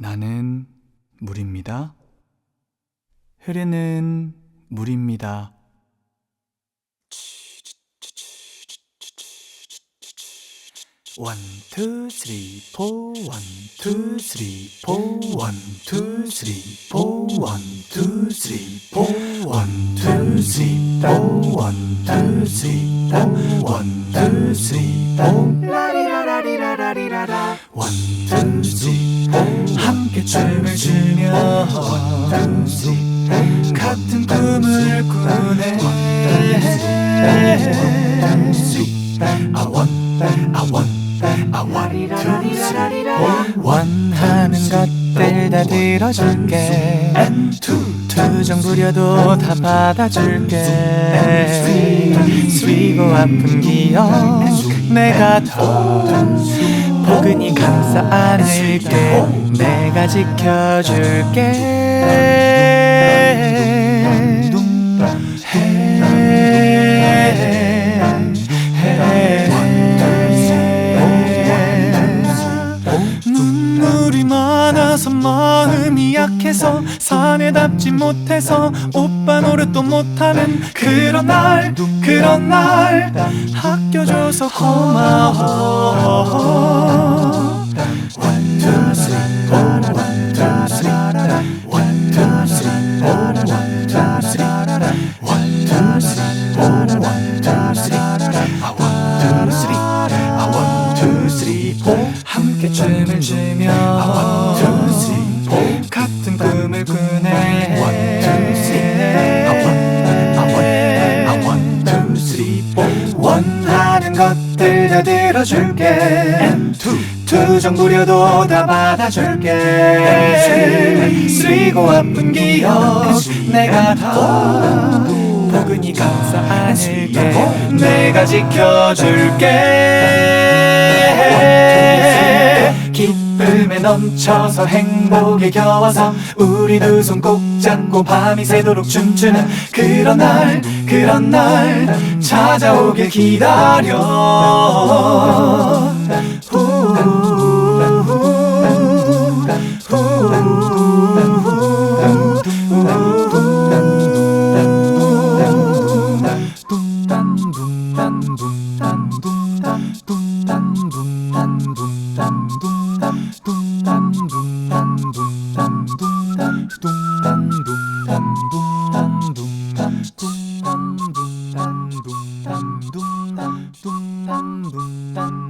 나는 물입니다. 흐르는 물입니다. 원, 투, 쓰리, 포, 원, 투, 쓰리, 포, 원, 투, 쓰리, 포, 원, 투, 쓰리, 포, 원, 투, 쓰리, 포, 원, 투, 쓰리, 포, 원, 투, 쓰리, 포, 라리라라리라라리라라, 원, 투, 쓰리, 포, 함께 춤을 추며, 같은 꿈을 꾸네, I want, I want, I want to 원하는 것들 다 들어줄게. 투정 부려도 다 받아줄게. 쓰리고 아픈 기억 내가 더 포근히 감싸 안을게 내가 지켜줄게. 눈물이 많 아서 마음이 약해서 닿지 못해서 오빠 노릇도 못하는 그런 날 그런 날 아껴줘서 고마워 One, two, three, four, one, two, three. One, two, three, four, one, two, three. One, two, three, four, one, two, three. 다 들어줄게. And two. 투정 부려도 다 받아줄게. 쓰리고 아픈 기억 내가 다 포근히 안을게. 내가 지켜줄게 기쁨에 넘쳐서 행복에 겨워서 우리 두 손 꼭 잡고 밤이 새도록 춤추는 그런 날 그런 날. 찾아오길 기다려 딴